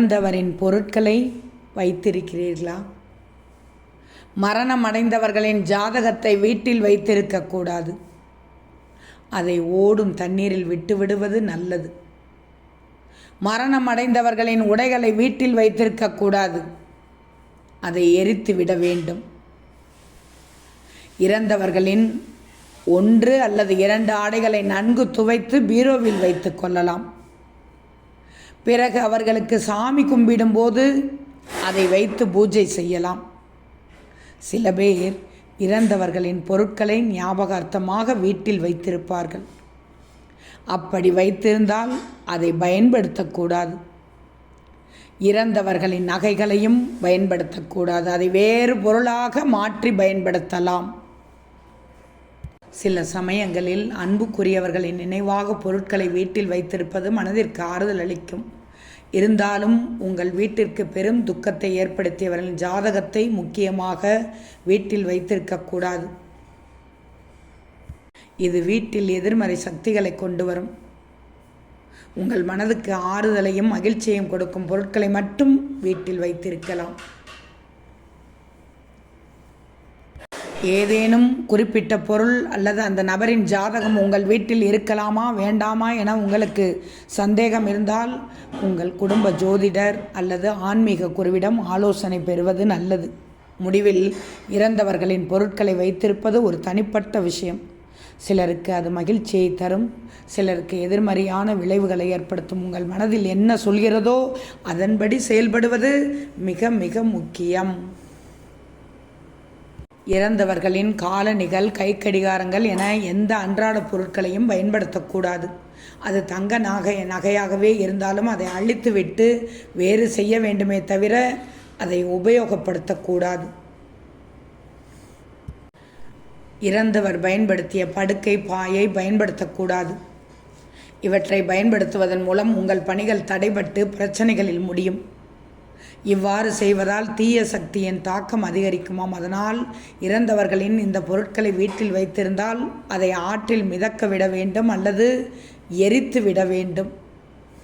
இறந்தவரின் பொருட்களை வைத்திருக்கிறீர்களா? மரணம் அடைந்தவர்களின் ஜாதகத்தை வீட்டில் வைத்திருக்கக்கூடாது அதை ஓடும் தண்ணீரில் விட்டு விடுவது நல்லது. மரணம் அடைந்தவர்களின் உடைகளை வீட்டில் வைத்திருக்கக்கூடாது அதை எரித்து விட வேண்டும். இறந்தவர்களின் ஒன்று அல்லது இரண்டு ஆடைகளை நன்கு துவைத்து பீரோவில் வைத்து கொள்ளலாம். பிறகு அவர்களுக்கு சாமி கும்பிடும்போது அதை வைத்து பூஜை செய்யலாம். சில பேர் இறந்தவர்களின் பொருட்களை ஞாபகார்த்தமாக வீட்டில் வைத்திருப்பார்கள். அப்படி வைத்திருந்தால் அதை பயன்படுத்தக்கூடாது. இறந்தவர்களின் நகைகளையும் பயன்படுத்தக்கூடாது. அதை வேறு பொருளாக மாற்றி பயன்படுத்தலாம். சில சமயங்களில் அன்புக்குரியவர்களின் நினைவாக பொருட்களை வீட்டில் வைத்திருப்பது மனதிற்கு ஆறுதல் அளிக்கும். இருந்தாலும் உங்கள் வீட்டிற்கு பெரும் துக்கத்தை ஏற்படுத்தியவர்களின் ஜாதகத்தை முக்கியமாக வீட்டில் வைத்திருக்கக்கூடாது இது வீட்டில் எதிர்மறை சக்திகளை கொண்டு வரும். உங்கள் மனதுக்கு ஆறுதலையும் மகிழ்ச்சியையும் கொடுக்கும் பொருட்களை மட்டும் வீட்டில் வைத்திருக்கலாம். ஏதேனும் குறிப்பிட்ட பொருள் அல்லது அந்த நபரின் ஜாதகம் உங்கள் வீட்டில் இருக்கலாமா வேண்டாமா என உங்களுக்கு சந்தேகம் இருந்தால் உங்கள் குடும்ப ஜோதிடர் அல்லது ஆன்மீக குருவிடம் ஆலோசனை பெறுவது நல்லது. முடிவில் இறந்தவர்களின் பொருட்களை வைத்திருப்பது ஒரு தனிப்பட்ட விஷயம். சிலருக்கு அது மகிழ்ச்சியை தரும் சிலருக்கு எதிர்மறையான விளைவுகளை ஏற்படுத்தும். உங்கள் மனதில் என்ன சொல்கிறதோ அதன்படி செயல்படுவது மிக மிக முக்கியம். இறந்தவர்களின் காலணிகள் கைக்கடிகாரங்கள் என எந்த அன்றாட பொருட்களையும் பயன்படுத்தக்கூடாது. அது தங்க நகை நகையாகவே இருந்தாலும் அதை அழித்துவிட்டு வேறு செய்ய வேண்டுமே தவிர அதை உபயோகப்படுத்தக்கூடாது. இறந்தவர் பயன்படுத்திய படுக்கை பாயை பயன்படுத்தக்கூடாது. இவற்றை பயன்படுத்துவதன் மூலம் உங்கள் பணிகள் தடைபட்டு பிரச்சனைகளில் முடியும். இவ்வாறு செய்வதால் தீய சக்தியின் தாக்கம் அதிகரிக்குமாம். அதனால் இறந்தவர்களின் இந்த பொருட்களை வீட்டில் வைத்திருந்தால் அதை ஆற்றில் மிதக்க விட வேண்டும் அல்லது எரித்து விட வேண்டும்.